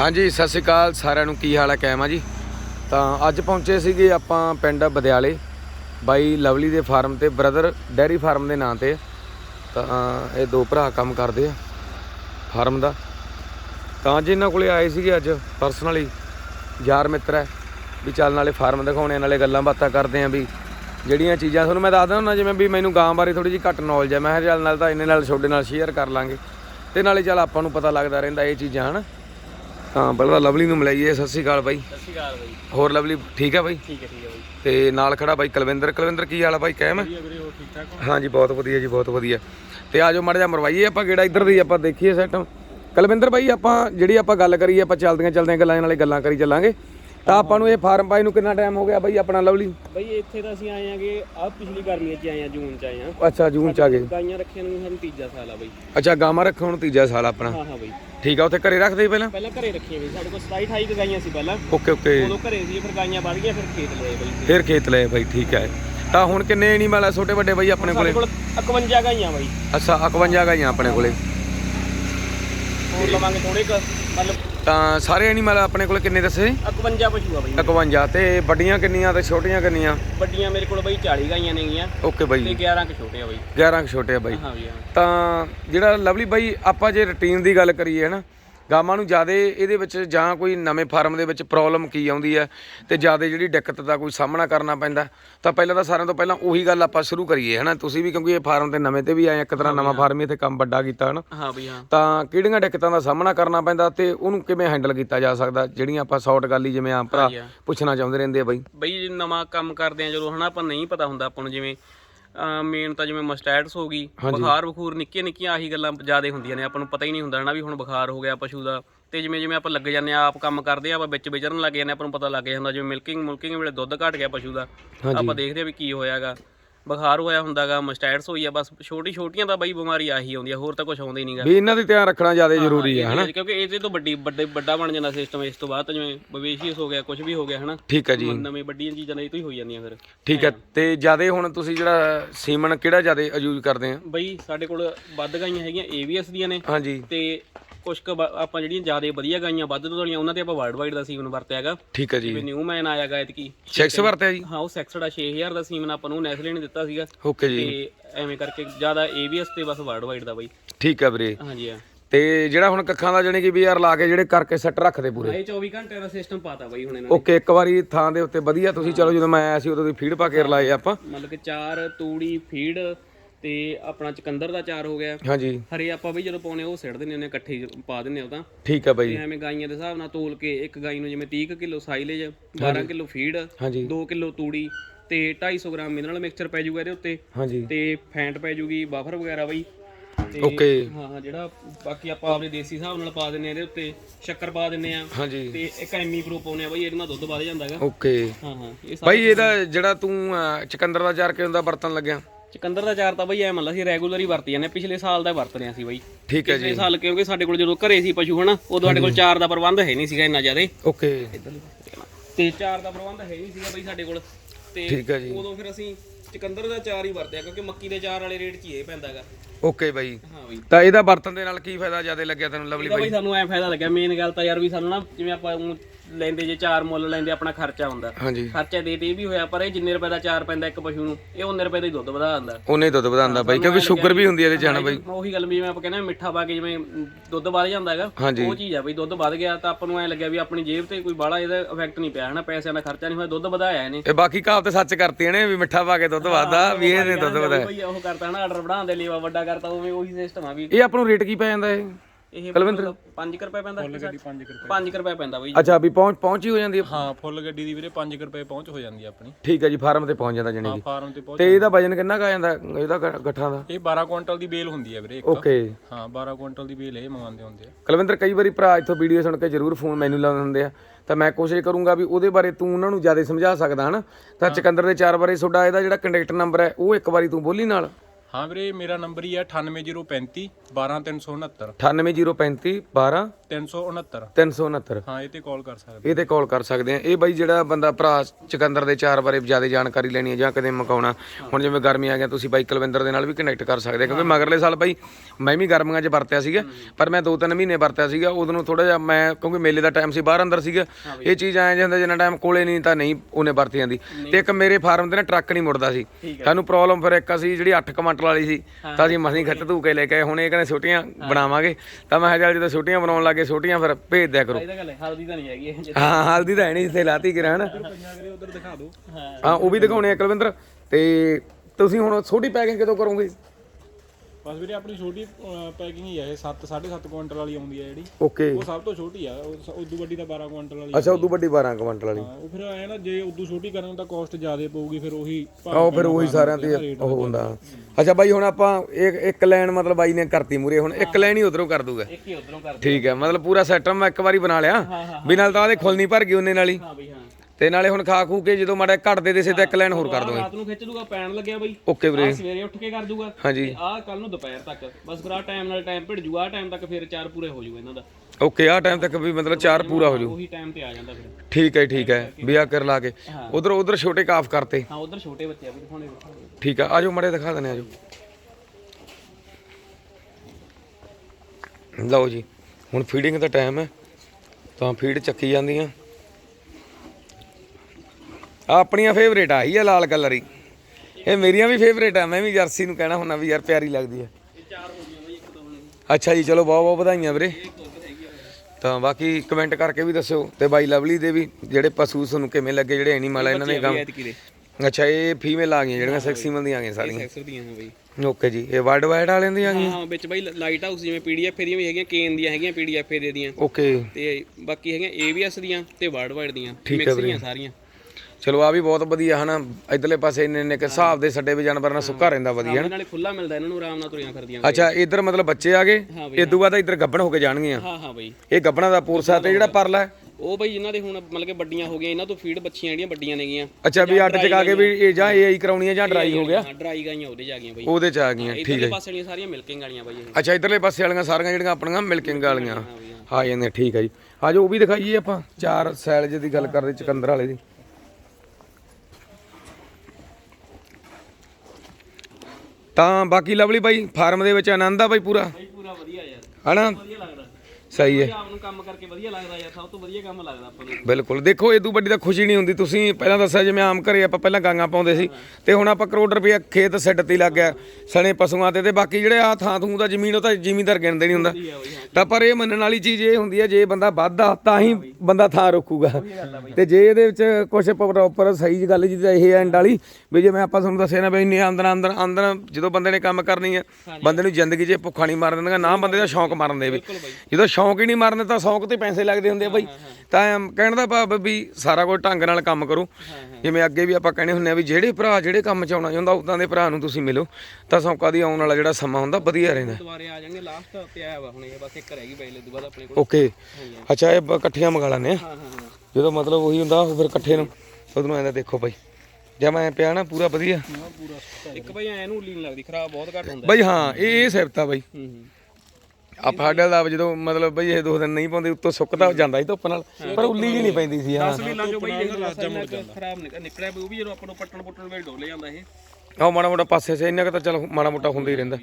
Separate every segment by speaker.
Speaker 1: ਹਾਂਜੀ, ਸਤਿ ਸ਼੍ਰੀ ਅਕਾਲ। ਸਾਰਿਆਂ ਨੂੰ ਕੀ ਹਾਲ ਹੈ, ਕੈਮ ਆ ਜੀ? ਤਾਂ ਅੱਜ ਪਹੁੰਚੇ ਸੀਗੇ ਆਪਾਂ ਪਿੰਡ ਬਦਿਆਲੇ। ਬਾਈ ਲਵਲੀ ਦੇ ਫਾਰਮ ਤੇ, ਬ੍ਰਦਰ ਡੈਰੀ ਫਾਰਮ ਦੇ ਨਾਂ ਤੇ ਤਾਂ ਇਹ ਦੋ ਭਰਾ ਕੰਮ ਕਰਦੇ ਆ, ਫਾਰਮ ਦਾ। ਤਾਂ ਜੀ ਇਹਨਾਂ ਕੋਲੇ ਆਏ ਸੀਗੇ ਅੱਜ ਪਰਸਨਲੀ ਯਾਰ ਮਿੱਤਰ ਹੈ, ਵੀ ਚੱਲ ਨਾਲੇ ਫਾਰਮ ਦਿਖਾਉਣੇ ਨਾਲੇ ਗੱਲਾਂ ਬਾਤਾਂ ਕਰਦੇ ਆ ਵੀ ਜਿਹੜੀਆਂ ਚੀਜ਼ਾਂ ਤੁਹਾਨੂੰ ਮੈਂ ਦੱਸਦਾ ਹੁੰਦਾ, ਜਿਵੇਂ ਵੀ ਮੈਨੂੰ ਗਾਂ ਬਾਰੇ ਥੋੜੀ ਜਿਹੀ ਘੱਟ ਨੌਲੇਜ ਹੈ। ਮੈਂ ਕਿਹਾ ਚੱਲ ਨਾਲ ਤਾਂ ਇਹਨੇ ਨਾਲ ਛੋਡੇ ਨਾਲ ਸ਼ੇਅਰ ਕਰ ਲਾਂਗੇ। ਤੇ ਨਾਲੇ ਚੱਲ ਆਪਾਂ ਨੂੰ ਪਤਾ ਲੱਗਦਾ ਰਹਿੰਦਾ ਇਹ ਚੀਜ਼ਾਂ, ਹਨ? ਤਾਂ ਪਹਿਲਾਂ ਲਵਲੀ ਨੂੰ ਮਿਲਾਈਏ ਸਤਿ ਸ਼੍ਰੀ ਅਕਾਲ ਬਾਈ।
Speaker 2: ਸਤਿ ਸ਼੍ਰੀ ਅਕਾਲ ਬਾਈ।
Speaker 1: ਹੋਰ ਲਵਲੀ ਠੀਕ ਹੈ ਬਾਈ?
Speaker 2: ਠੀਕ ਹੈ ਠੀਕ ਹੈ ਬਾਈ।
Speaker 1: ਤੇ ਨਾਲ ਖੜਾ ਬਾਈ ਕੁਲਵਿੰਦਰ। ਕੁਲਵਿੰਦਰ ਕੀ ਹਾਲ ਆ ਬਾਈ? ਕਾਇਮ ਹੈ?
Speaker 2: ਠਾਕ
Speaker 1: ਹਾਂਜੀ ਬਹੁਤ ਵਧੀਆ ਜੀ ਬਹੁਤ ਵਧੀਆ। ਤੇ ਆਜੋ ਮੜ ਜਾ ਮਰਵਾਈਏ ਆਪਾਂ ਗੇੜਾ ਇੱਧਰ ਦੀ ਆਪਾਂ ਦੇਖੀਏ ਸੈਟ ਕੁਲਵਿੰਦਰ ਬਾਈ ਆਪਾਂ ਜਿਹੜੀ ਆਪਾਂ ਗੱਲ ਕਰੀਏ ਆਪਾਂ ਚੱਲਦੀਆਂ ਚੱਲਦੀਆਂ ਗੱਲਾਂ ਨਾਲੇ ਗੱਲਾਂ ਕਰੀ ਚੱਲਾਂਗੇ। ਤਾਂ ਆਪਾਂ ਨੂੰ ਇਹ ਫਾਰਮ ਬਾਈ ਨੂੰ ਕਿੰਨਾ ਟਾਈਮ ਹੋ ਗਿਆ ਬਾਈ ਆਪਣਾ ਲਵਲੀ?
Speaker 2: ਬਾਈ ਇੱਥੇ ਤਾਂ ਅਸੀਂ ਆਏ ਆਂਗੇ ਆ ਪਿਛਲੀ ਗਰਮੀਆਂ 'ਚ ਆਏ ਆ ਜੂਨ 'ਚ ਆਏ ਆ
Speaker 1: ਅੱਛਾ ਜੂਨ ਚ ਆ ਗਏ।
Speaker 2: ਗਾਈਆਂ ਰੱਖੀਆਂ ਨੂੰ ਸਾਨੂੰ ਤੀਜਾ ਸਾਲ ਆ ਬਾਈ।
Speaker 1: ਅੱਛਾ ਗਾਵਾਂ ਰੱਖਣ ਨੂੰ ਤੀਜਾ ਸਾਲ ਆਪਣਾ।
Speaker 2: ਹਾਂ ਹਾਂ ਬਾਈ।
Speaker 1: ਠੀਕ ਆ ਉੱਥੇ ਘਰੇ ਰੱਖਦੇ ਸੀ ਪਹਿਲਾਂ?
Speaker 2: ਪਹਿਲਾਂ ਘਰੇ ਰੱਖੀਆਂ ਬਾਈ ਸਾਡੇ ਕੋਲ 27 28 ਕੁ ਗਾਈਆਂ ਸੀ ਪਹਿਲਾਂ।
Speaker 1: Okay okay.
Speaker 2: ਉਦੋਂ ਘਰੇ ਸੀ ਫਿਰ ਗਾਈਆਂ ਵੱਧ ਗਈਆਂ ਫਿਰ ਖੇਤ ਲਏ ਬਾਈ।
Speaker 1: ਫੇਰ ਖੇਤ ਲਏ ਬਾਈ ਠੀਕ ਹੈ ਤਾਂ ਹੁਣ ਕਿੰਨੇ ਐਨੀਮਲ ਆ ਛੋਟੇ ਵੱਡੇ ਬਾਈ ਆਪਣੇ
Speaker 2: ਸਾਡੇ
Speaker 1: ਕੋਲੇ?
Speaker 2: ਕੋਲ 51 ਗਾਈਆਂ ਬਾਈ।
Speaker 1: ਅੱਛਾ 51 ਗਾਈਆਂ ਆਪਣੇ ਕੋਲੇ।
Speaker 2: ਹੋਰ ਲਵਾਂਗੇ ਥੋੜੇ ਕ ਮਤਲਬ
Speaker 1: ਤਾਂ ਸਾਰੇ ਐਨੀਮਲ ਆਪਣੇ ਕੋਲੇ ਕਿੰਨੇ ਦੱਸੇ?
Speaker 2: 51 ਪਸ਼ੂ ਆ ਬਾਈ।
Speaker 1: 51 ਤੇ ਵੱਡੀਆਂ ਕਿੰਨੀਆਂ ਤੇ ਛੋਟੀਆਂ ਕਿੰਨੀਆਂ?
Speaker 2: ਵੱਡੀਆਂ ਮੇਰੇ ਕੋਲ ਬਾਈ 40 ਗਾਈਆਂ ਨੇਗੀਆਂ।
Speaker 1: ਓਕੇ ਬਾਈ।
Speaker 2: ਤੇ 11 ਕੁ ਛੋਟੇ ਆ ਬਾਈ।
Speaker 1: 11 ਕੁ ਛੋਟੇ ਆ ਬਾਈ।
Speaker 2: ਹਾਂ ਬਾਈ ਹਾਂ।
Speaker 1: ਤਾਂ ਜਿਹੜਾ ਲਵਲੀ ਬਾਈ ਆਪਾਂ ਜੇ ਰੁਟੀਨ ਦੀ ਗੱਲ ਕਰੀਏ ਨਾ ਗਾਵਾਂ ਨੂੰ ਜਿਆਦੇ ਇਹਦੇ ਵਿੱਚ ਜਾਂ ਕੋਈ ਨਵੇਂ ਫਾਰਮ ਦੇ ਵਿੱਚ ਪ੍ਰੋਬਲਮ ਕੀ ਆਉਂਦੀ ਹੈ ਤੇ ਜਿਆਦੇ ਜਿਹੜੀ ਦਿੱਕਤ ਦਾ ਕੋਈ ਸਾਹਮਣਾ ਕਰਨਾ ਪੈਂਦਾ ਤਾਂ ਪਹਿਲਾਂ ਤਾਂ ਸਾਰਿਆਂ ਤੋਂ ਪਹਿਲਾਂ ਉਹੀ ਗੱਲ ਆਪਾਂ ਸ਼ੁਰੂ ਕਰੀਏ ਹਨਾ? ਤੁਸੀਂ ਵੀ ਕਿਉਂਕਿ ਇਹ ਫਾਰਮ ਤੇ ਨਵੇਂ ਤੇ ਵੀ ਆਏ ਇੱਕ ਤਰ੍ਹਾਂ ਨਵਾਂ ਫਾਰਮ ਹੀ ਇੱਥੇ ਕੰਮ ਵੱਡਾ ਕੀਤਾ ਹਨਾ?
Speaker 2: ਹਾਂ ਬਾਈ ਹਾਂ।
Speaker 1: ਤਾਂ ਕਿਹੜੀਆਂ ਦਿੱਕਤਾਂ ਦਾ ਸਾਹਮਣਾ ਕਰਨਾ ਪੈਂਦਾ ਤੇ ਉਹਨੂੰ ਕਿਵੇਂ ਹੈਂਡਲ ਕੀਤਾ ਜਾ ਸਕਦਾ ਜਿਹੜੀਆਂ ਆਪਾਂ ਸ਼ਾਰਟ ਗੱਲ ਹੀ ਜਿਵੇਂ ਆਮ ਭਰਾ। ਪੁੱਛਣਾ ਚਾਹੁੰਦੇ ਰਹਿੰਦੇ ਆ ਬਾਈ?
Speaker 2: ਬਈ ਨਵਾਂ ਕੰਮ ਕਰਦੇ ਆ ਜਦੋਂ ਹਨਾ ਆਪਾਂ ਨਹੀਂ ਪਤਾ ਹੁੰਦਾ ਆਪਾਂ ਨੂੰ ਜਿਵੇਂ ਮੇਨ ਤਾਂ ਜਿਵੇਂ ਮਸਟੈਟਸ ਹੋ ਗਈ ਬੁਖਾਰ ਬਖੂਰ ਨਿੱਕੀਆਂ ਨਿੱਕੀਆਂ ਆਹੀ ਗੱਲਾਂ ਜ਼ਿਆਦਾ ਹੁੰਦੀਆਂ ਨੇ ਆਪਾਂ ਨੂੰ ਪਤਾ ਹੀ ਨਹੀਂ ਹੁੰਦਾ ਹਨਾ ਵੀ ਹੁਣ ਬੁਖਾਰ ਹੋ ਗਿਆ ਪਸ਼ੂ ਦਾ। ਤੇ ਜਿਵੇਂ ਜਿਵੇਂ ਆਪਾਂ ਲੱਗ ਜਾਂਦੇ ਆ ਆਪ ਕੰਮ ਕਰਦੇ ਆ ਆਪਾਂ ਵਿੱਚ ਵਿਚਰਨ ਲੱਗ ਜਾਂਦੇ ਆ ਆਪਾਂ ਨੂੰ ਪਤਾ ਲੱਗ ਜਾਂਦਾ ਜਿਵੇਂ ਮਿਲਕਿੰਗ ਮੁਲਕਿੰਗ ਵੇਲੇ ਦੁੱਧ ਘਟ ਗਿਆ ਪਸ਼ੂ ਦਾ। ਆਪਾਂ ਦੇਖਦੇ ਆ ਵੀ ਕੀ ਹੋਇਆਗਾ। ਬੁਖਾਰ ਹੋਇਆ ਹੁੰਦਾਗਾ ਮਸਟੈਟਸ ਹੋਈ ਆ ਬਸ ਛੋਟੀ ਛੋਟੀਆਂ ਤਾਂ ਬਈ ਬਿਮਾਰੀ ਆਹੀ ਆਉਂਦੀ ਆ ਹੋਰ ਤਾਂ ਕੁਝ ਆਉਂਦਾ ਹੀ ਨਹੀਂਗਾ
Speaker 1: ਵੀ ਇਹਨਾਂ ਦੀ ਧਿਆਨ ਰੱਖਣਾ ਜ਼ਿਆਦਾ ਜ਼ਰੂਰੀ ਹੈ ਹਨਾ?
Speaker 2: ਕਿਉਂਕਿ ਇਹਦੇ ਤੋਂ ਵੱਡੀ ਵੱਡੇ ਵੱਡਾ ਬਣ ਜਾਂਦਾ ਸਿਸਟਮ ਇਸ ਤੋਂ ਬਾਅਦ ਤਾਂ ਜਿਵੇਂ ਬਵੇਸ਼ੀਅਸ ਹੋ ਗਿਆ ਕੁਝ ਵੀ ਹੋ ਗਿਆ ਹਨਾ?
Speaker 1: ਠੀਕ ਹੈ ਜੀ।
Speaker 2: ਨਵੇਂ ਵੱਡੀਆਂ ਚੀਜ਼ਾਂ ਨੇ ਇਹ ਤੋਂ ਹੀ ਹੋਈ ਜਾਂਦੀਆਂ ਫਿਰ।
Speaker 1: ਠੀਕ ਹੈ। ਤੇ ਜਿਆਦੇ ਹੁਣ ਤੁਸੀਂ ਜਿਹੜਾ ਸੀਮਨ ਕਿਹੜਾ ਜਿਆਦੇ ਯੂਜ਼ ਕਰਦੇ ਆ?
Speaker 2: ਬਈ ਸਾਡੇ ਕੋਲ ਵੱਧ ਗਾਈਆਂ ਹੈਗੀਆਂ AVS ਦੀਆਂ ਨੇ।
Speaker 1: ਹਾਂਜੀ।
Speaker 2: ਤੇ ਕੁਝ ਕੁ ਬ- ਆਪਾਂ ਜਿਹੜੀਆਂ ਜ਼ਿਆਦਾ ਵਧੀਆ ਗਾਈਆਂ ਵੱਧ ਦੁੱਧ ਵਾਲੀਆਂ ਉਹਨਾਂ ਤੇ ਆਪਾਂ ਵਰਲਡ ਵਾਈਡ ਦਾ ਸੀਮਨ ਵਰਤਿਆ ਹੈਗਾ।
Speaker 1: ਠੀਕ ਹੈ ਜੀ।
Speaker 2: ਜਿਵੇਂ ਨਿਊ ਮੈਨ ਆਇਆ ਗਾ ਐਤਕੀ।
Speaker 1: ਸੈਕਸ ਵਰਤਿਆ ਜੀ?
Speaker 2: ਹਾਂ ਉਹ ਸੈਕਸਡਾ 6000 ਦਾ ਸੀਮਨ ਆਪਾਂ ਨੂੰ ਨੈਸਲੇ ਨੇ ਦਿੱਤਾ ਸੀਗਾ।
Speaker 1: ਓਕੇ ਜੀ।
Speaker 2: ਤੇ ਐਵੇਂ ਕਰਕੇ ਜ਼ਿਆਦਾ AVS ਤੇ ਬਸ ਵਰਲਡ ਵਾਈਡ ਦਾ ਬਈ।
Speaker 1: ਠੀਕ ਹੈ ਵੀਰੇ।
Speaker 2: ਹਾਂਜੀ ਹਾਂ।
Speaker 1: ਤੇ ਜਿਹੜਾ ਹੁਣ ਕੱਖਾਂ ਦਾ ਜਾਨੀ ਕਿ ਵੀ ਯਾਰ ਲਾ ਕੇ ਜਿਹੜੇ ਕਰਕੇ ਸੈੱਟ ਰੱਖਦੇ ਪੂਰੇ।
Speaker 2: ਇਹ 24 ਘੰਟੇ ਦਾ ਸਿਸਟਮ ਪਾਤਾ ਬਈ ਹੁਣ ਇਹਨਾਂ ਨੇ।
Speaker 1: ਓਕੇ ਇੱਕ ਵਾਰੀ ਥਾਂ ਦੇ ਉੱਤੇ ਵਧੀਆ ਤੁਸੀਂ ਚਲੋ ਜਦੋਂ ਮੈਂ ਆਇਆ ਸੀ ਉਦੋਂ ਦੀ ਫੀਡ ਪਾ ਕੇ ਰਲਾਏ ਆਪਾਂ।
Speaker 2: ਮਤਲਬ ਕਿ ਚਾਰ ਤੂੜੀ ਫੀਡ ਤੇ ਆਪਣਾ ਚਕੰਦਰ ਦਾ ਚਾਰ ਹੋ ਗਿਆ।
Speaker 1: ਹਾਂਜੀ।
Speaker 2: ਹਰੇ ਆਪਾਂ ਬਈ ਜਦੋਂ ਪਾਉਨੇ ਉਹ ਸਿੱਟ ਦਿੰਦੇ ਨੇ ਇਕੱਠੇ ਹੀ ਪਾ ਦਿੰਦੇ ਉਹ ਤਾਂ।
Speaker 1: ਠੀਕ ਹੈ ਬਾਈ।
Speaker 2: ਐਵੇਂ ਗਾਈਆਂ ਦੇ ਹਿਸਾਬ ਨਾਲ ਤੋਲ ਕੇ ਇੱਕ ਗਾਈ ਨੂੰ ਜਿਵੇਂ 30 ਕਿਲੋ ਸਾਈਲੇਜ 12 ਕਿਲੋ ਫੀਡ
Speaker 1: ਹਾਂਜੀ।
Speaker 2: 2 ਕਿਲੋ ਤੂੜੀ ਤੇ 250 ਗ੍ਰਾਮ ਮਿਨਰਲ ਮਿਕਸਚਰ ਪੈ ਜਾਊਗਾ ਇਹਦੇ ਉੱਤੇ।
Speaker 1: ਹਾਂਜੀ।
Speaker 2: ਤੇ ਫੈਂਟ ਪੈ ਜੂਗੀ ਬਫਰ ਵਗੈਰਾ ਬਈ।
Speaker 1: ਓਕੇ।
Speaker 2: ਹਾਂ ਹਾਂ ਜਿਹੜਾ ਬਾਕੀ ਆਪਾਂ ਆਪਣੇ ਦੇਸੀ ਹਿਸਾਬ ਨਾਲ ਪਾ ਦਿੰਨੇ ਆ ਇਹਦੇ ਉੱਤੇ ਸ਼ੱਕਰ ਪਾ ਦਿੰਨੇ ਆ।
Speaker 1: ਹਾਂਜੀ।
Speaker 2: ਤੇ ਇੱਕ ਐਮੀ ਪ੍ਰੋ ਪਾਉਨੇ ਆ ਬਈ ਇਹਦੇ ਨਾਲ ਦੁੱਧ ਵੱਧ ਜਾਂਦਾ ਹੈਗਾ।
Speaker 1: ਓਕੇ।
Speaker 2: ਹਾਂ ਹਾਂ ਇਹ ਸਾਰਾ
Speaker 1: ਬਾਈ ਇਹਦਾ ਜਿਹੜਾ ਤੂੰ ਚਕੰਦਰ ਦਾ ਚਾਰ ਕਿਉਂ ਦਾ ਵਰਤਨ ਲੱਗਿਆ।
Speaker 2: ਚਕੰਦਰ ਦਾ ਚਾਰ ਤਾਂ ਬਈ ਐ ਮੰਨ ਲਾ ਸੀ ਰੈਗੂਲਰ ਹੀ ਵਰਤੀ ਜਾਂਦੇ। ਪਿਛਲੇ ਸਾਲ ਦਾ ਵਰਤ ਰਿਆ ਸੀ ਬਈ।
Speaker 1: ਠੀਕ ਹੈ
Speaker 2: ਪਿਛਲੇ
Speaker 1: ਜੀ।
Speaker 2: ਸਾਲ ਕਿਉਂਕਿ ਸਾਡੇ ਕੋਲ ਜਦੋਂ ਘਰੇ ਸੀ ਪਸ਼ੂ ਹਨਾ ਉਦੋਂ ਸਾਡੇ ਕੋਲ ਚਾਰ ਦਾ ਪ੍ਰਬੰਧ ਹੈ ਨਹੀਂ ਸੀਗਾ ਇੰਨਾ ਜ਼ਿਆਦਾ।
Speaker 1: ਓਕੇ।
Speaker 2: ਤੇ ਚਾਰ ਦਾ ਪ੍ਰਬੰਧ ਹੈ ਨਹੀਂ ਸੀਗਾ ਬਈ ਸਾਡੇ ਕੋਲ। ਤੇ
Speaker 1: ਠੀਕ ਹੈ ਜੀ।
Speaker 2: ਉਦੋਂ ਫਿਰ ਅਸੀਂ ਚਕੰਦਰ ਦਾ ਚਾਰ ਹੀ ਵਰਤਿਆ ਕਿਉਂਕਿ ਮੱਕੀ ਦੇ ਚਾਰ ਵਾਲੇ ਰੇਟ 'ਚ ਹੀ ਇਹ ਪੈਂਦਾਗਾ।
Speaker 1: ਓਕੇ ਬਾਈ।
Speaker 2: ਹਾਂ ਬਈ।
Speaker 1: ਤਾਂ ਇਹਦਾ ਵਰਤਨ ਦੇ ਨਾਲ ਕੀ ਫਾਇਦਾ ਜ਼ਿਆਦਾ ਲੱਗਿਆ ਤੈਨੂੰ ਲਵਲੀ ਬਾਈ
Speaker 2: ਬਈ? ਸਾਨੂੰ ਐ ਫਾਇਦਾ ਲੱਗਿਆ ਮੇਨ ਗੱਲ ਤਾਂ ਯਾਰ ਵੀ ਸਾਨੂੰ ਨਾ ਜਿਵੇਂ ਆਪਾਂ ਲੈਂਦੇ ਜੇ ਚਾਰ ਮੁੱਲ ਲੈਂਦੇ ਆਪਣਾ ਖਰਚਾ ਹੁੰਦਾ।
Speaker 1: ਹਾਂਜੀ।
Speaker 2: ਖਰਚਾ ਦੇ ਇਹ ਵੀ ਹੋਇਆ ਪਰ ਇਹ ਜਿੰਨੇ ਰੁਪਏ ਦਾ ਚਾਰ ਪੈਂਦਾ ਇੱਕ ਪਸ਼ੂ ਨੂੰ ਇਹ ਉਹਨੇ ਰੁਪਏ ਦਾ ਹੀ ਦੁੱਧ ਵਧਾ ਦਿੰਦਾ।
Speaker 1: ਉਹਨੇ ਦੁੱਧ ਵਧਾਉਂਦਾ ਬਾਈ ਕਿਉਂਕਿ ਸ਼ੂਗਰ ਵੀ ਹੁੰਦੀ ਹੈ ਇਹਦੇ ਹਨਾ ਬਾਈ।
Speaker 2: ਉਹੀ ਗੱਲ ਵੀ ਜਿਵੇਂ ਆਪਾਂ ਕਹਿੰਦੇ ਮਿੱਠਾ ਪਾ ਕੇ ਜਿਵੇਂ ਦੁੱਧ ਵੱਧ ਜਾਂਦਾ ਹੈਗਾ ਉਹ ਚੀਜ਼ ਆ ਬਈ ਦੁੱਧ ਵੱਧ ਗਿਆ ਤਾਂ ਆਪਾਂ ਨੂੰ ਐ ਲੱਗਿਆ ਵੀ ਆਪਣੀ ਜੇਬ ਤੇ ਕੋਈ ਬਾਹਲਾ ਇਹਦਾ ਇਫੈਕਟ ਨਹੀਂ ਪਿਆ ਹਨਾ ਪੈਸਿਆਂ ਦਾ ਖਰਚਾ ਨਹੀਂ ਹੋਇਆ ਦੁੱਧ ਵਧਾਇਆ ਇਹਨੇ।
Speaker 1: ਇਹ ਬਾਕੀ ਕਹਾਵਤ ਸੱਚ ਕਰਤੀਆਂ ਨੇ ਵੀ ਮਿੱਠਾ ਪਾ ਕੇ ਦੁੱਧ ਵੱਧਦਾ ਵੀ ਇਹਨੇ ਦੁੱਧ ਵਧਾਇਆ।
Speaker 2: ਬਈ ਉਹ ਕਰਤਾ ਹਨਾ ਆਰਡਰ ਵਧਾਉਣ ਦੇ ਲਈ ਵੱਡਾ ਕਰਤਾ ਉਵੇਂ ਉਹੀ ਸਿਸਟਮ ਆ ਵੀ।
Speaker 1: ਇਹ ਆਪਾਂ ਨੂੰ ਰੇਟ ਕੀ ਪੈ ਜਾਂਦਾ ਇਹ?
Speaker 2: ਇਹ 5 ਰੁਪਏ ਪੈਂਦਾ ਫੁੱਲ ਗੱਡੀ 5 ਰੁਪਏ। ਪੈਂਦਾ ਬਈ।
Speaker 1: ਅੱਛਾ ਵੀ ਪਹੁੰਚ ਪਹੁੰਚ ਹੀ ਹੋ ਜਾਂਦੀ ਹੈ?
Speaker 3: ਹਾਂ ਫੁੱਲ ਗੱਡੀ ਦੀ ਵੀਰੇ 5 ਰੁਪਏ ਪਹੁੰਚ ਹੋ ਜਾਂਦੀ ਆ ਆਪਣੀ।
Speaker 1: ਠੀਕ ਹੈ ਜੀ ਫਾਰਮ ਤੇ ਪਹੁੰਚ ਜਾਂਦਾ ਜਣੀ ਕਿ।
Speaker 3: ਫਾਰਮ ਤੇ ਪਹੁੰਚ
Speaker 1: ਤੇ ਇਹਦਾ ਵਜਨ ਕਿੰਨਾ ਕਾ ਜਾਂਦਾ ਇਹਦਾ ਗ- ਗੱਠਾਂ ਦਾ?
Speaker 3: ਇਹ 12 ਕੁਇੰਟਲ ਦੀ ਬੇਲ ਹੁੰਦੀ ਆ ਵੀਰੇ ਇੱਕ।
Speaker 1: ਓਕੇ।
Speaker 3: ਹਾਂ 12 ਕੁਇੰਟਲ ਦੀ ਬੇਲ ਇਹ ਮੰਗਵਾਉਂਦੇ ਹੁੰਦੇ ਆ।
Speaker 1: ਕੁਲਵਿੰਦਰ ਕਈ ਵਾਰੀ ਭਰਾ ਇੱਥੋਂ ਵੀਡੀਓ ਸੁਣ ਕੇ ਜ਼ਰੂਰ ਫੋਨ ਮੈਨੂੰ ਲਾਉਂਦੇ ਹੁੰਦੇ ਆ। ਤਾਂ ਮੈਂ ਕੋਸ਼ਿਸ਼ ਕਰੂੰਗਾ ਵੀ ਉਹਦੇ ਬਾਰੇ ਤੂੰ ਉਹਨਾਂ ਨੂੰ ਜ਼ਿਆਦਾ ਸਮਝਾ ਸਕਦਾ ਹਨਾ? ਤਾਂ ਚਕੰਦਰ ਦੇ ਚਾਰ ਬਾਰੇ ਤੁਹਾਡਾ ਇਹਦਾ ਜਿਹੜਾ ਕੰਟੈਕਟ ਨੰਬਰ ਹੈ ਉਹ ਇੱਕ ਵਾਰੀ ਤੂੰ ਬੋਲੀ ਨਾਲ।
Speaker 3: ਹਾਂ ਵੀਰੇ ਮੇਰਾ ਨੰਬਰ ਹੀ ਹੈ 98035 12369
Speaker 1: 98035 12
Speaker 3: 369
Speaker 1: 369
Speaker 3: ਹਾਂ ਇਹ ਤੇ ਕਾਲ ਕਰ ਸਕਦੇ
Speaker 1: ਇਹ ਤੇ ਕਾਲ ਕਰ ਸਕਦੇ ਆ। ਇਹ ਬਾਈ ਜਿਹੜਾ ਬੰਦਾ ਭਰਾ ਚਕੰਦਰ ਦੇ ਚਾਰ ਬਾਰੇ ਜ਼ਿਆਦਾ ਜਾਣਕਾਰੀ ਲੈਣੀ ਹੈ ਜਾਂ ਕਦੇ ਮਕਾਉਣਾ। ਹੁਣ ਜਿਵੇਂ ਗਰਮੀ ਆ ਗਿਆ ਤੁਸੀਂ ਬਾਈ ਕੁਲਵਿੰਦਰ ਦੇ ਨਾਲ ਵੀ ਕਨੈਕਟ ਕਰ ਸਕਦੇ ਕਿਉਂਕਿ ਮਗਰਲੇ ਸਾਲ ਬਾਈ ਮੈਂ ਵੀ ਗਰਮੀਆਂ 'ਚ ਵਰਤਿਆ ਸੀਗਾ ਪਰ ਮੈਂ 2-3 ਮਹੀਨੇ ਵਰਤਿਆ ਸੀਗਾ ਉਦੋਂ ਨੂੰ ਥੋੜਾ ਜਿਹਾ ਮੈਂ ਕਿਉਂਕਿ ਮੇਲੇ ਦਾ ਟਾਈਮ ਸੀ ਬਾਹਰ ਅੰਦਰ ਸੀਗਾ। ਇਹ ਚੀਜ਼ ਐਂ ਜਾਂਦਾ ਜਿੰਨਾ ਟਾਈਮ ਕੋਲੇ ਨਹੀਂ ਤਾਂ ਨਹੀਂ ਉਹਨੇ ਵਰਤੀ ਜਾਂਦੀ। ਤੇ ਇੱਕ ਮੇਰੇ ਫਾਰਮ ਤੇ ਨਾ ਟਰੱਕ ਨਹੀਂ ਮੁੜਦਾ ਸੀ। ਸਾਨੂੰ ਪ੍ਰੋਬਲਮ ਫਿਰ ਇੱਕ ਅਸੀਂ ਜਿਹੜੀ 8 ਕੁਇੰਟਲ ਵਾਲੀ ਸੀ। ਤਾਂ ਅਸੀਂ ਮਸੀਂ ਖੱਟ ਧੂ ਕੇ ਲੈ ਕੇ ਆਏ। ਹੁਣ ਇਹ ਕਹਿੰਦੇ ਛੋਟੀਆਂ ਬਣਾਵਾਵਾਂਗੇ ਤਾਂ ਮੈਂ ਕਿਹਾ ਜਦੋਂ ਛੋਟੀਆਂ ਬਣਾਉਣ ਲੱਗੇ ਛੋਟੀਆਂ ਫਿਰ ਭੇਜ ਦਿਆ ਕਰੋ
Speaker 2: ਹਲਦੀ ਤਾਂ ਨਹੀਂ ਹੈਗੀ
Speaker 1: ਹਾਂ ਹਲਦੀ ਤਾਂ ਹੈ ਨਹੀਂ ਜਿੱਥੇ ਲਾਤੀ ਕਿਰਾਂ
Speaker 3: ਵੀਰੇ ਉਧਰ ਦਿਖਾ ਦਿਓ।
Speaker 1: ਹਾਂ ਉਹ ਵੀ ਦਿਖਾਉਣੇ ਆ ਕੁਲਵਿੰਦਰ। ਤੇ ਤੁਸੀਂ ਹੁਣ ਛੋਟੀ ਪੈਕਿੰਗ ਕਦੋਂ ਕਰੋਗੇ?
Speaker 3: ਬਸ ਵੀਰੇ ਆਪਣੀ ਛੋਟੀ ਪੈਕਿੰਗ ਹੀ ਹੈ ਇਹ 7 7.5 ਕੁਇੰਟਲ ਵਾਲੀ ਆਉਂਦੀ ਹੈ ਜਿਹੜੀ।
Speaker 1: ਓਕੇ
Speaker 3: ਉਹ ਸਭ ਤੋਂ ਛੋਟੀ ਆ ਉਹ ਉਦੋਂ ਵੱਡੀ ਤਾਂ 12 ਕੁਇੰਟਲ ਵਾਲੀ
Speaker 1: ਅੱਛਾ ਉਦੋਂ ਵੱਡੀ 12 ਕੁਇੰਟਲ ਵਾਲੀ।
Speaker 3: ਹਾਂ, ਉਹ ਫਿਰ ਐ ਨਾ ਜੇ ਉਦੋਂ ਛੋਟੀ ਕਰਾਂ ਤਾਂ ਕਾਸਟ ਜ਼ਿਆਦਾ ਪਊਗੀ ਫਿਰ ਉਹੀ ਭਾਅ
Speaker 1: ਆਓ ਫਿਰ ਉਹੀ ਸਾਰਿਆਂ ਤੇ ਉਹ ਹੁੰਦਾ। ਅੱਛਾ ਬਾਈ ਹੁਣ ਆਪਾਂ ਇੱਕ ਇੱਕ ਲਾਈਨ ਮਤਲਬ ਬਾਈ ਨੇ ਕਰਤੀ ਮੂਰੇ ਹੁਣ ਇੱਕ ਲਾਈਨ ਹੀ ਉਧਰੋਂ ਕਰ ਦੂਗਾ।
Speaker 2: ਇੱਕ ਹੀ ਉਧਰੋਂ ਕਰ
Speaker 1: ਠੀਕ ਹੈ ਮਤਲਬ ਪੂਰਾ ਸੈਟਅਪ ਮੈਂ ਇੱਕ ਵਾਰੀ ਬਣਾ ਲਿਆ। ਵੀ ਨਾਲ ਤਾਂ ਉਹਦੇ ਖੁੱਲ ਨਹੀਂ ਭਰ ਗਈ ਉਹਨੇ ਨਾਲ ਹੀ।
Speaker 2: ਹਾਂ ਬਈ ਹਾਂ।
Speaker 1: ਤੇ ਨਾਲੇ ਹੁਣ ਖਾ ਖੂ ਕੇ ਜਦੋਂ ਮਾੜਾ ਘਟਦੇ ਦੇ ਸਿੱਧਾ ਇੱਕ ਲਾਈਨ ਹੋਰ ਕਰ ਦੂੰਗੇ
Speaker 2: ਰਾਤ ਨੂੰ ਖਿੱਚ ਦੂਗਾ ਪੈਣ ਲੱਗਿਆ ਬਈ।
Speaker 1: ਓਕੇ ਵੀਰੇ।
Speaker 2: ਆਹ ਸਵੇਰੇ ਉੱਠ ਕੇ ਕਰ ਦੂਗਾ।
Speaker 1: ਹਾਂਜੀ।
Speaker 2: ਆਹ ਕੱਲ ਨੂੰ ਦੁਪਹਿਰ ਤੱਕ। ਬਸ ਫਿਰ ਆ ਟਾਈਮ ਨਾਲ ਟਾਈਮ ਭਿੜ ਜੂਗਾ ਆ ਟਾਈਮ ਤੱਕ ਫਿਰ ਚਾਰ ਪੂਰੇ ਹੋ ਜੂਗਾ ਇਹਨਾਂ ਦਾ।
Speaker 1: ਓਕੇ ਆਹ ਟਾਈਮ ਤੱਕ ਵੀ ਮਤਲਬ ਚਾਰ ਪੂਰਾ ਹੋ ਜੂ।
Speaker 2: ਉਹੀ ਟਾਈਮ ਤੇ ਆ ਜਾਂਦਾ ਫਿਰ।
Speaker 1: ਠੀਕ ਹੈ ਠੀਕ ਹੈ। ਵੀ ਆ ਕਰ ਲਾ ਕੇ। ਉਧਰ ਉਧਰ ਛੋਟੇ ਕਾਫ ਕਰਤੇ।
Speaker 2: ਹਾਂ ਉਧਰ ਛੋਟੇ ਬੱਚੇ ਆ ਵੀ ਦਿਖਾਉਣੇ
Speaker 1: ਠੀਕ ਆ ਆਜੋ ਮੜੇ ਦਿਖਾ ਦਨੇ ਆਜੋ। ਲਓ ਜੀ ਹੁਣ ਫੀਡਿੰਗ ਦਾ ਟਾਈਮ ਹੈ। ਤਾਂ ਫੀਡ ਚੱਕੀ ਜਾਂਦੀਆਂ। ਆ ਆਪਣੀਆਂ ਫੇਵਰੇਟ ਆਹੀ ਆ ਲਾਲ ਕਲਰ ਹੀ। ਇਹ ਮੇਰੀਆਂ ਵੀ ਫੇਵਰੇਟ ਆ ਮੈਂ ਵੀ ਜਰਸੀ ਨੂੰ ਕਹਿਣਾ ਹੁੰਦਾ ਵੀ ਯਾਰ ਪਿਆਰੀ ਲੱਗਦੀ ਹੈ ਅੱਛਾ ਜੀ ਚਲੋ ਬਹੁਤ ਬਹੁਤ ਵਧਾਈਆਂ ਵੀਰੇ। ਤਾਂ ਬਾਕੀ ਕਮੈਂਟ ਕਰਕੇ ਵੀ ਦੱਸਿਓ ਤੇ ਬਾਈ ਲਵਲੀ ਦੇ ਵੀ ਜਿਹੜੇ ਪਸ਼ੂ ਤੁਹਾਨੂੰ ਕਿਵੇਂ ਲੱਗੇ ਜਿਹੜੇ ਐਨੀਮਲ ਆ ਇਹਨਾਂ ਨੇ ਕੰਮ? ਅੱਛਾ ਇਹ ਫੀਮੇਲ ਆ ਗਈਆਂ ਜਿਹੜੀਆਂ ਸੈਕਸੀਮਲ ਦੀਆਂ ਆ ਗਈਆਂ ਸਾਰੀਆਂ।
Speaker 2: ਸੈਕਸਰ ਦੀਆਂ ਹਾਂ ਬਈ।
Speaker 1: ਓਕੇ ਜੀ ਇਹ ਵਰਲਡ ਵਾਈਡ ਵਾਲਿਆਂ ਦੀਆਂ ਆ ਗਈਆਂ?
Speaker 2: ਹਾਂ ਵਿੱਚ ਬਈ ਲਾਈਟ ਹਾਊਸ ਜਿਵੇਂ ਪੀਡੀਐਫ ਦੀਆਂ ਵੀ ਹੈਗੀਆਂ ਕੇਨ ਦੀਆਂ ਹੈਗੀਆਂ ਪੀਡੀਐਫ ਦੀਆਂ
Speaker 1: ਓਕੇ
Speaker 2: ਤੇ ਬਾਕੀ ਹੈਗੀਆਂ ਏਵੀਐਸ ਦੀਆਂ ਤੇ ਵਰਲਡ ਵਾਈਡ ਦੀਆਂ ਮਿਕਸ। ਦੀਆਂ ਸਾਰੀਆਂ।
Speaker 1: ਚਲੋ ਆ ਵੀ ਬਹੁਤ ਵਧੀਆ ਹਨਾ ਇਧਰਲੇ ਪਾਸੇ ਇੰਨੇ ਇੰਨੇ ਕੁ ਹਿਸਾਬ ਦੇ ਛੱਡੇ ਵੀ ਜਾਨਵਰਾਂ ਨਾਲ ਸੁੱਕਾ ਰਹਿੰਦਾ ਵਧੀਆ
Speaker 2: ਨਾਲੇ ਖੁੱਲਾ ਮਿਲਦਾ ਇਹਨਾਂ ਨੂੰ ਆਰਾਮ ਨਾਲ ਤੁਰੀਆਂ ਫਿਰਦੀਆਂ।
Speaker 1: ਅੱਛਾ ਇਧਰ ਮਤਲਬ ਬੱਚੇ ਆ ਗਏ
Speaker 2: ਹਾਂ
Speaker 1: ਇਦੋਂ ਬਾਅਦ ਇਧਰ ਗੱਬਣ ਹੋ ਕੇ ਜਾਣਗੀਆਂ।
Speaker 2: ਹਾਂ ਹਾਂ ਬਈ।
Speaker 1: ਇਹ ਗੱਬਣਾ ਦਾ ਪੂਰਸਾ ਤੇ ਜਿਹੜਾ ਪਰਲਾ ਹੈ,
Speaker 2: ਉਹ ਬਈ ਇਹਨਾਂ ਦੇ ਹੁਣ ਮਤਲਬ ਕਿ ਵੱਡੀਆਂ ਹੋ ਗਈਆਂ ਇਹਨਾਂ ਤੋਂ ਫੀਡ ਬੱਚੀਆਂ ਜਿਹੜੀਆਂ ਵੱਡੀਆਂ ਨੇਗੀਆਂ
Speaker 1: ਅੱਛਾ ਵੀ ਅੱਡ ਚਕਾ ਕੇ ਵੀ ਇਹ ਜਾਂ ਏਆਈ ਕਰਾਉਣੀ ਹੈ ਜਾਂ ਡਰਾਈ ਹੋ ਗਿਆ?
Speaker 2: ਹਾਂ ਡਰਾਈ ਗਾਈਆਂ ਉਹਦੇ ਜਾ ਗਈਆਂ ਬਈ।
Speaker 1: ਉਹਦੇ ਚ ਆ ਗਈਆਂ ਠੀਕ
Speaker 2: ਇਧਰਲੇ
Speaker 1: ਹੈ।
Speaker 2: ਪਾਸੇ ਵਾਲੀਆਂ ਸਾਰੀਆਂ ਮਿਲਕਿੰਗ ਵਾਲੀਆਂ ਬਈ ਇਹ।
Speaker 1: ਅੱਛਾ ਇਧਰਲੇ ਪਾਸੇ ਵਾਲੀਆਂ ਸਾਰੀਆਂ ਜਿਹੜੀਆਂ ਆਪਣੀਆਂ ਮਿਲਕਿੰਗ ਵਾਲੀਆਂ ਆ ਜਾਂਦੀਆਂ ਠੀਕ ਹੈ ਜੀ। ਆਜੋ ਉਹ ਵੀ ਦਿਖਾਈਏ ਆਪਾਂ ਚਾਰ ਸੈਲਜ ਦੀ ਗੱਲ ਕਰਦੇ ਚਕੰਦਰ ਵਾਲੇ ਦੀ। ਤਾਂ ਬਾਕੀ ਲਵਲੀ ਬਾਈ ਫਾਰਮ ਦੇ ਵਿੱਚ ਆਨੰਦ ਆ ਬਾਈ ਪੂਰਾ?
Speaker 2: ਬਈ ਪੂਰਾ ਵਧੀਆ ਯਾਰ।
Speaker 1: ਹਨਾ?
Speaker 2: ਵਧੀਆ ਲੱਗਦਾ।
Speaker 1: ਸਹੀ ਹੈ।
Speaker 2: ਆਪ ਨੂੰ ਕੰਮ ਕਰਕੇ ਵਧੀਆ ਲੱਗਦਾ ਯਾਰ ਸਭ ਤੋਂ ਵਧੀਆ ਕੰਮ ਲੱਗਦਾ ਆਪਾਂ ਨੂੰ।
Speaker 1: ਬਿਲਕੁਲ। ਦੇਖੋ ਇਹ ਤੋਂ ਵੱਡੀ ਤਾਂ ਖੁਸ਼ੀ ਨਹੀਂ ਹੁੰਦੀ। ਤੁਸੀਂ ਪਹਿਲਾਂ ਦੱਸਿਆ ਜਿਵੇਂ ਆਮ ਘਰੇ ਆਪਾਂ ਪਹਿਲਾਂ ਗਾਂਗਾ ਪਾਉਂਦੇ ਸੀ ਤੇ ਹੁਣ ਆਪਾਂ ਕਰੋੜ ਰੁਪਏ ਖੇਤ ਸੈੱਟ ਤੇ ਹੀ ਲੱਗ ਗਿਆ ਸਣੇ ਪਸ਼ੂਆਂ ਤੇ ਤੇ ਬਾਕੀ ਜਿਹੜੇ ਆ ਥਾਂ ਥੂ ਦਾ ਜ਼ਮੀਨ ਉਹ ਤਾਂ ਜ਼ਿਮੀਂਦਾਰ ਗਿਣਦੇ ਨਹੀਂ ਹੁੰਦਾ। ਤਾਂ ਪਰ ਇਹ ਮੰਨਣ ਵਾਲੀ ਚੀਜ਼ ਇਹ ਹੁੰਦੀ ਹੈ ਜੇ ਬੰਦਾ ਵੱਧਦਾ ਤਾਂ ਹੀ ਬੰਦਾ ਥਾਂ ਰੋਕੂਗਾ। ਤੇ ਜੇ ਇਹਦੇ ਵਿੱਚ ਕੁਝ ਪ੍ਰੋਪਰ ਸਹੀ ਗੱਲ ਜੀ ਤਾਂ ਇਹ ਐਂਡ ਵਾਲੀ ਵੀ ਜਿਵੇਂ ਆਪਾਂ ਤੁਹਾਨੂੰ ਦੱਸਿਆ ਨਾ ਵੀ ਇੰਨੀ ਆਮਦਨ ਆਮਦਨ ਆਮਦਨ ਜਦੋਂ ਬੰਦੇ ਨੇ ਕੰਮ ਕਰਨੀ ਹੈ ਬੰਦੇ ਨੂੰ ਜ਼ਿੰਦਗੀ 'ਚ ਭੁੱਖਾ ਨਹੀਂ ਮਾਰਨ ਦਿੰਦਾ ਨਾ ਬੰਦੇ ਦਾ ਸ਼ੌਂਕ ਮਾਰਨ ਦੇ ਵੀ। ਜਦੋਂ ਸ਼ੌਂਕ ਹੀ ਨਹੀਂ ਮਾਰਨੇ ਤਾਂ ਸ਼ੌਂਕ ਤੇ ਪੈਸੇ ਲੱਗਦੇ ਹੁੰਦੇ ਆ ਬਾਈ। ਤਾਂ ਕਹਿਣ ਦਾ ਭਾਵ ਵੀ ਸਾਰਾ ਕੁਝ ਢੰਗ ਨਾਲ ਕੰਮ ਕਰੋ। ਜਿਵੇਂ ਅੱਗੇ ਵੀ ਆਪਾਂ ਕਹਿੰਦੇ ਹੁੰਦੇ ਆ ਵੀ ਜਿਹੜੇ ਭਰਾ ਜਿਹੜੇ ਕੰਮ ਚ ਆਉਣਾ ਚਾਹੁੰਦਾ ਉਦਾਂ ਦੇ ਭਰਾ ਨੂੰ ਤੁਸੀਂ ਮਿਲੋ। ਤਾਂ ਸੌਂਕਾ ਦੀ ਆਉਣ ਵਾਲਾ ਜਿਹੜਾ ਸਮਾਂ ਹੁੰਦਾ ਵਧੀਆ ਰਹਿੰਦਾ।
Speaker 2: ਦੁਬਾਰੇ ਆ ਜਾਣਗੇ ਲਾਸਟ ਤੇ ਆਇਆ ਵਾ ਹੁਣ ਇਹ ਬਸ ਇੱਕ ਰਹਿ ਗਈ ਪਹਿਲੇ ਤੋਂ ਬਾਅਦ ਆਪਣੇ ਕੋਲ।
Speaker 1: ਓਕੇ। ਅੱਛਾ ਇਹ ਇਕੱਠੀਆਂ ਮੰਗਾ ਲੈਂਦੇ ਆ। ਜਦੋਂ ਮਤਲਬ ਉਹੀ ਹੁੰਦਾ ਫਿਰ ਇਕੱਠੇ ਨੂੰ। ਉਦੋਂ ਐਂਦਾ ਦੇਖੋ ਬਾਈ। ਜੇ ਮੈਂ ਪਿਆ ਨਾ ਪੂਰਾ ਵਧੀਆ।
Speaker 2: ਇੱਕ ਬਈ ਐ ਨੂੰ ਲੀਨ ਲੱਗਦੀ ਖਰਾਬ ਬਹੁਤ ਘੱਟ ਹੁੰਦਾ।
Speaker 1: ਬਾਈ ਹਾਂ ਇਹ ਇਹ ਸਿਫਤਾ ਬਾਈ।
Speaker 2: ਹੂੰ ਹੂੰ।
Speaker 1: ਆ ਸਾਡੇ ਦਾ ਜਦੋਂ ਮਤਲਬ ਬਈ ਇਹ ਦੋ ਦਿਨ ਨਹੀਂ ਪਾਉਂਦੇ ਉੱਤੋਂ ਸੁੱਕਦਾ ਜਾਂਦਾ ਸੀ ਧੁੱਪ ਨਾਲ ਪਰ ਉੱਲੀ ਜੀ ਨਹੀਂ ਪੈਂਦੀ ਸੀ ਹਾਂ।
Speaker 2: ਲੀਲਾ ਜੋ ਬਈ ਇਹ ਰਾਜਾ ਮੁੜ ਜਾਂਦਾ ਖਰਾਬ ਨਿਕ- ਨਿਕਲਿਆ ਵੀ ਉਹ ਵੀ ਜਦੋਂ ਆਪਾਂ ਨੂੰ ਪੱਟਣ ਪੁੱਟਣ ਵੇਲੇ ਡੋਲੇ ਜਾਂਦਾ ਇਹ।
Speaker 1: ਆਹ ਮਾੜਾ ਮੋਟਾ ਪਾਸੇ ਸੇ ਇੰਨਾ ਕੁ ਤਾਂ ਚਲ ਮਾੜਾ ਮੋਟਾ ਹੁੰਦਾ ਹੀ ਰਹਿੰਦਾ।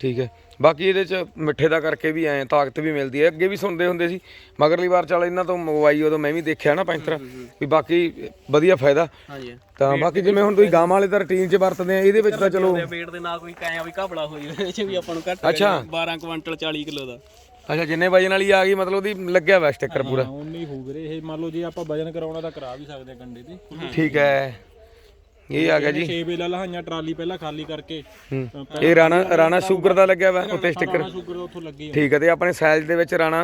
Speaker 1: ਠੀਕ ਹੈ। ਬਾਕੀ ਇਹਦੇ ਚ ਮਿੱਠੇ ਦਾ ਕਰਕੇ ਵੀ ਐ ਤਾਕਤ ਵੀ ਮਿਲਦੀ ਹੈ। ਅੱਗੇ ਵੀ ਸੁਣਦੇ ਹੁੰਦੇ ਸੀ। ਮਗਰਲੀ ਵਾਰ ਚੱਲ ਇਹਨਾਂ ਤੋਂ ਮੰਗਵਾਈ ਉਦੋਂ ਮੈਂ ਵੀ ਦੇਖਿਆ ਨਾ ਪੈਂਤਰਾ ਵੀ ਬਾਕੀ ਵਧੀਆ ਫਾਇਦਾ।
Speaker 2: ਹਾਂਜੀ।
Speaker 1: ਤਾਂ ਬਾਕੀ ਜਿਵੇਂ ਹੁਣ ਤੁਸੀਂ ਗਾਂ ਵਾਲੇ ਤਾਂ ਰੂਟੀਨ ਚ ਵਰਤਦੇ ਆ ਇਹਦੇ ਵਿੱਚ ਤਾਂ ਚਲੋ
Speaker 2: ਵੇਟ ਦੇ ਨਾਲ ਕੋਈ ਕਾਇਆ ਵੀ ਘਬਲਾ ਹੋ ਜਾਵੇ ਇਹ ਚ ਵੀ ਆਪਾਂ ਨੂੰ ਘੱਟ
Speaker 1: ਅੱਛਾ।
Speaker 2: 12 ਕੁਇੰਟਲ 40 ਕਿਲੋ ਦਾ।
Speaker 1: ਅੱਛਾ ਜਿੰਨੇ ਵਜਨ ਵਾਲੀ ਆ ਗਈ ਮਤਲਬ ਉਹਦੀ ਲੱਗਿਆ ਵਾ ਸਟicker ਪੂਰਾ।
Speaker 3: ਉਨੀ ਹੋ ਵੀਰੇ ਇਹ ਮੰਨ ਲਓ ਜੇ ਆਪਾਂ ਵਜਨ ਕਰਾਉਣਾ ਤਾਂ ਕਰਾ ਵੀ ਸਕਦੇ ਆ ਕੰਡੇ ਤੇ
Speaker 1: ਠੀਕ ਹੈ। ਇਹ ਆ ਗਿਆ ਜੀ।
Speaker 3: 6 ਵੇਲਾ ਲਹਾਈਆਂ ਟਰਾਲੀ ਪਹਿਲਾਂ ਖਾਲੀ ਕਰਕੇ।
Speaker 1: ਹੂੰ। ਇਹ ਰਾਣਾ ਰਾਣਾ ਸ਼ੂਗਰ ਦਾ ਲੱਗਿਆ ਵਾ ਉੱਤੇ ਸਟicker
Speaker 3: ਸ਼ੂਗਰ ਉੱਥੋਂ ਲੱਗੀ
Speaker 1: ਠੀਕ ਹੈ ਤੇ ਆਪਣੇ ਸਾਈਜ਼ ਦੇ ਵਿੱਚ ਰਾਣਾ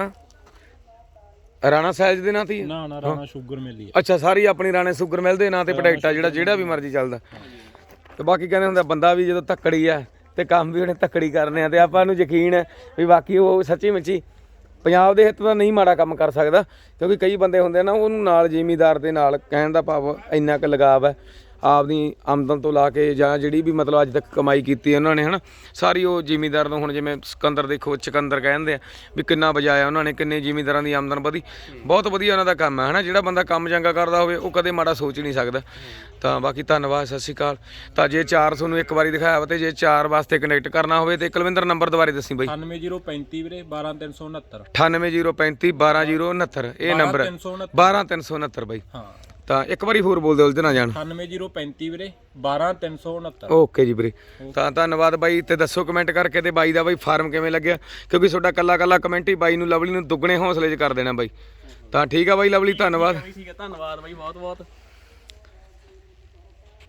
Speaker 1: ਰਾਣਾ ਸਾਈਜ਼ ਦੇ ਨਾਂ ਤੇ ਹੀ ਹੈ?
Speaker 3: ਨਾ ਨਾ ਰਾਣਾ ਸ਼ੂਗਰ ਮਿਲੀ
Speaker 1: ਅੱਛਾ ਸਾਰੀ ਆਪਣੀ ਰਾਣੇ ਸ਼ੂਗਰ ਮਿਲਦੇ ਨਾਂ ਤੇ ਪ੍ਰੋਡਕਟ ਆ ਜਿਹੜਾ ਜਿਹੜਾ ਵੀ ਮਰਜ਼ੀ ਚੱਲਦਾ। ਤੇ ਬਾਕੀ ਕਹਿੰਦੇ ਹੁੰਦਾ ਬੰਦਾ ਵੀ ਜਦੋਂ ਤੱਕੜੀ ਆ ਤੇ ਕੰਮ ਵੀ ਉਹਨੇ ਤੱਕੜੀ ਕਰਨੇ ਆ ਤੇ ਆਪਾਂ ਨੂੰ ਯਕੀਨ ਹੈ ਵੀ ਬਾਕੀ ਉਹ ਸੱਚੀ ਮੁੱਚੀ ਪੰਜਾਬ ਦੇ ਹਿੱਤ ਦਾ ਨਹੀਂ ਮਾੜਾ ਕੰਮ ਕਰ ਸਕਦਾ ਕਿਉਂਕਿ ਕਈ ਬੰਦੇ ਹੁੰਦੇ ਨਾ ਉਹਨੂੰ ਨਾਲ ਜ਼ਿਮੀਦਾਰ ਦੇ ਨਾਲ ਕਹਿਣ ਦਾ ਭਾਵ ਇੰਨਾ ਕੁ ਲਗਾਵ ਹੈ ਆਪਦੀ ਆਮਦਨ ਤੋਂ ਲਾ ਕੇ ਜਾਂ ਜਿਹੜੀ ਵੀ ਮਤਲਬ ਅੱਜ ਤੱਕ ਕਮਾਈ ਕੀਤੀ ਹੈ ਉਹਨਾਂ ਨੇ ਹਨਾ? ਸਾਰੀ ਉਹ ਜ਼ਿਮੀਂਦਾਰ ਨੂੰ ਹੁਣ ਜਿਵੇਂ ਸਿਕੰਦਰ ਦੇਖੋ ਸਿਕੰਦਰ ਕਹਿੰਦੇ ਆ ਵੀ ਕਿੰਨਾ ਬਜਾਇਆ ਉਹਨਾਂ ਨੇ ਕਿੰਨੇ ਜ਼ਿਮੀਂਦਾਰਾਂ ਦੀ ਆਮਦਨ ਵਧੀ। ਬਹੁਤ ਵਧੀਆ ਉਹਨਾਂ ਦਾ ਕੰਮ ਹੈ ਹਨਾ? ਜਿਹੜਾ ਬੰਦਾ ਕੰਮ ਚੰਗਾ ਕਰਦਾ ਹੋਵੇ ਉਹ ਕਦੇ ਮਾੜਾ ਸੋਚ ਨਹੀਂ ਸਕਦਾ। ਤਾਂ ਬਾਕੀ ਧੰਨਵਾਦ ਸਤਿ ਸ਼੍ਰੀ ਅਕਾਲ। ਤਾਂ ਜੇ ਚਾਰ ਤੁਹਾਨੂੰ ਇੱਕ ਵਾਰੀ ਦਿਖਾਇਆ ਵਾ ਤੇ ਜੇ ਚਾਰ ਵਾਸਤੇ ਕਨੈਕਟ ਕਰਨਾ ਹੋਵੇ ਤੇ ਕੁਲਵਿੰਦਰ ਨੰਬਰ ਦੁਬਾਰੇ ਦੱਸੀ ਬਾਈ।
Speaker 3: 98035 ਵੀਰੇ 12369
Speaker 1: 98035 12069 ਇਹ ਨੰਬਰ ਹੈ।
Speaker 3: 369
Speaker 1: 12369 ਬਾਈ।
Speaker 3: ਹਾਂ।
Speaker 1: ਤਾਂ ਇੱਕ ਵਾਰੀ ਹੋਰ ਬੋਲ ਦਿਓ ਉਲਝ ਨਾ ਜਾਣ
Speaker 3: 98035 ਵੀਰੇ 12369
Speaker 1: ਓਕੇ ਜੀ ਵੀਰੇ ਤਾਂ ਧੰਨਵਾਦ ਬਾਈ ਤੇ ਦੱਸੋ ਕਮੈਂਟ ਕਰਕੇ ਤੇ ਬਾਈ ਦਾ ਬਾਈ ਫਾਰਮ ਕਿਵੇਂ ਲੱਗਿਆ ਕਿਉਂਕਿ ਤੁਹਾਡਾ ਕੱਲਾ ਕੱਲਾ ਕਮੈਂਟ ਹੀ ਬਾਈ ਨੂੰ ਲਵਲੀ ਨੂੰ ਦੁੱਗਣੇ ਹੌਸਲੇ 'ਚ ਕਰ ਦੇਣਾ ਬਾਈ ਤਾਂ ਠੀਕ ਆ ਬਾਈ ਲਵਲੀ ਧੰਨਵਾਦ
Speaker 2: ਠੀਕ ਹੈ ਧੰਨਵਾਦ ਬਾਈ ਬਹੁਤ ਬਹੁਤ